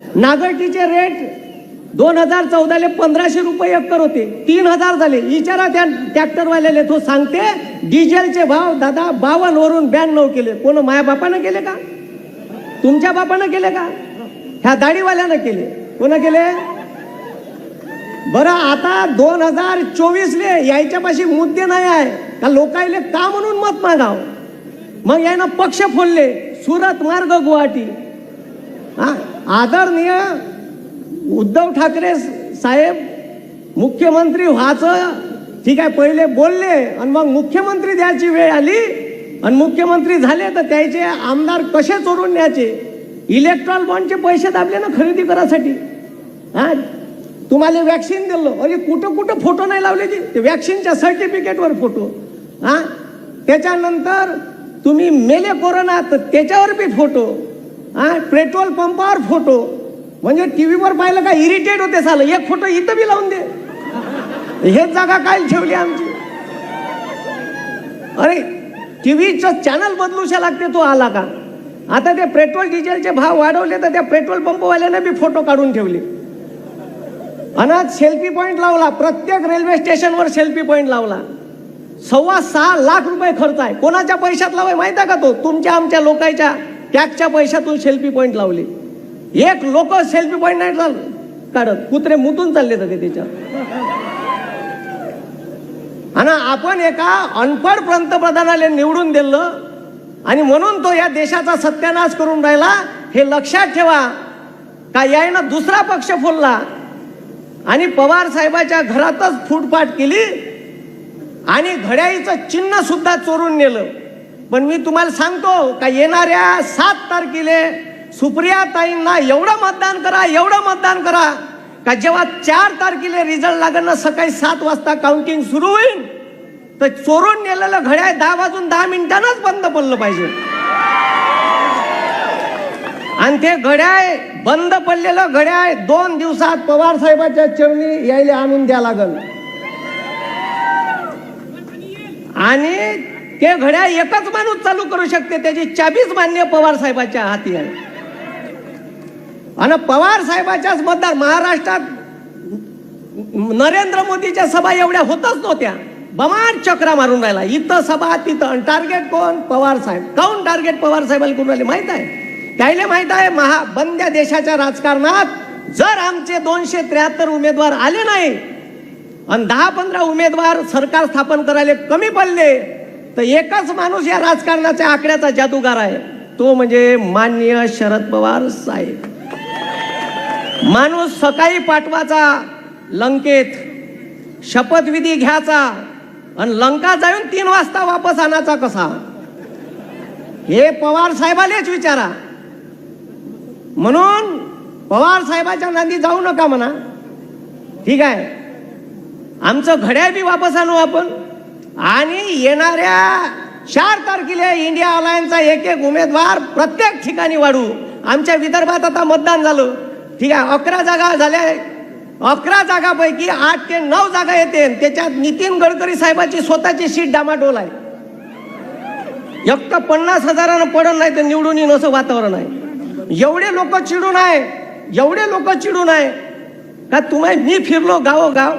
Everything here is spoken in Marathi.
नागरटीचे रेट दोन हजार चौदाले पंधराशे रुपये एकर होते. तीन हजार झाले. इचारा त्या ट्रॅक्टरवाल्याले तो सांगते डिझेलचे भाव दादा बावन्न वरून ब्याण्णव केले. कोण माया बापानं केले का? तुमच्या बापानं केले का? ह्या दाढीवाल्यानं केले. कोण केले? बरं आता दोन हजार चोवीसले यायच्यापाशी मुद्दे नाही आहे. का लोकायले का म्हणून मत मागाव? मग यानं पक्ष फोडले. सुरत मार्ग गुवाहाटी. आदरणीय उद्धव ठाकरे साहेब मुख्यमंत्री व्हायचं ठीक आहे पहिले बोलले आणि मग मुख्यमंत्री द्यायची वेळ आली आणि मुख्यमंत्री झाले तर त्याचे आमदार कसे चोरून न्यायचे? इलेक्ट्रॉल बॉन्डचे पैसे दाबले ना खरेदी करासाठी हा? तुम्हाला वॅक्सिन दिलं. अरे कुठं कुठं फोटो नाही लावले ते? ते वॅक्सिनच्या सर्टिफिकेटवर फोटो हा? त्याच्यानंतर तुम्ही मेले कोरोना तर त्याच्यावर बी फोटो हा पेट्रोल पंपावर फोटो. म्हणजे टी व्हीवर पाहिलं का इरिटेट होते झालं एक फोटो इथं बी लावून दे. हेच जागा काय ठेवली आमची. अरे टी व्हीचं चॅनल बदलूशा लागते तो आला का? आता ते पेट्रोल डिझेलचे भाव वाढवले तर त्या पेट्रोल पंपवाल्याने बी फोटो काढून ठेवले. अनाथ सेल्फी पॉईंट लावला. प्रत्येक रेल्वे स्टेशनवर सेल्फी पॉईंट लावला. सव्वा सहा लाख रुपये खर्च आहे. कोणाच्या पैशात लावाय माहिती आहे का तो? तुमच्या आमच्या लोकांच्या. टॅक्सच्या पैशातून सेल्फी पॉईंट लावले. एक लोक सेल्फी पॉईंट नाही चाल काढत. कुत्रे मुतून चालले होते त्याच्यात आणि आपण एका अनपढ पंतप्रधानाला निवडून दिलं आणि म्हणून तो या देशाचा सत्यानाश करून राहिला हे लक्षात ठेवा. का यायनं दुसरा पक्ष फोडला. आणि पवार साहेबाच्या घरातच फुटपाट केली आणि घड्याळीचं चिन्ह सुद्धा चोरून नेलं. पण मी तुम्हाला सांगतो का येणाऱ्या सात तारखेले सुप्रिया ताईंना एवढं मतदान करा एवढं मतदान करा का जेव्हा चार तारखेला रिझल्ट लागेल ना सकाळी सात वाजता काउंटिंग सुरू होईल तर चोरून नेलेलं घड्याळ दहा वाजून दहा मिनिटांनाच बंद पडलं पाहिजे. आणि ते घड्याळ बंद पडलेलं घड्याळ दोन दिवसात पवार साहेबाच्या चरणी यायला आणून द्या लागल. आणि हे घड्याळ एकच माणूस चालू करू शकते त्याची चाबीच मान्य पवार साहेबाच्या हाती आहे. आणि पवार साहेबाच्याच मतदार महाराष्ट्रात नरेंद्र मोदीच्या सभा एवढ्या होतच नव्हत्या. बमाट चक्रा मारून राहिला. इथं सभा तिथं टार्गेट कोण? पवार साहेब. काऊन टार्गेट पवार साहेबाला करून राहिले? माहीत आहे? त्याला माहीत आहे महा बंद्या देशाच्या राजकारणात जर आमचे दोनशे त्र्याहत्तर उमेदवार आले नाही आणि दहा पंधरा उमेदवार सरकार स्थापन करायला कमी पडले तर एकच माणूस या राजकारणाच्या आकड्याचा जादूगार आहे. तो म्हणजे मान्य शरद पवार साहेब. माणूस सकाळी पाठवाचा लंकेत शपथविधी घ्यायचा आणि लंका जाऊन तीन वाजता वापस आणायचा कसा? हे पवार साहेबालेच विचारा. म्हणून पवार साहेबाच्या नांदी जाऊ नका म्हणा. ठीक आहे. आमचं घड्याळ बी वापस आणू आपण. आणि येणाऱ्या चार तारखेला इंडिया अलायन्सचा एक एक उमेदवार प्रत्येक ठिकाणी वाढू. आमच्या विदर्भात आता मतदान झालं. ठीक आहे अकरा जागा झाल्या. अकरा जागापैकी आठ ते नऊ जागा येते. त्याच्यात नितीन गडकरी साहेबाची स्वतःची सीट डामाडोल आहे. एक तर पन्नास हजारानं पडत नाही तर निवडून येईन असं वातावरण आहे. एवढे लोक चिडून आहे. एवढे लोक चिडून आहे. का तुम्ही मी फिरलो गावोगाव.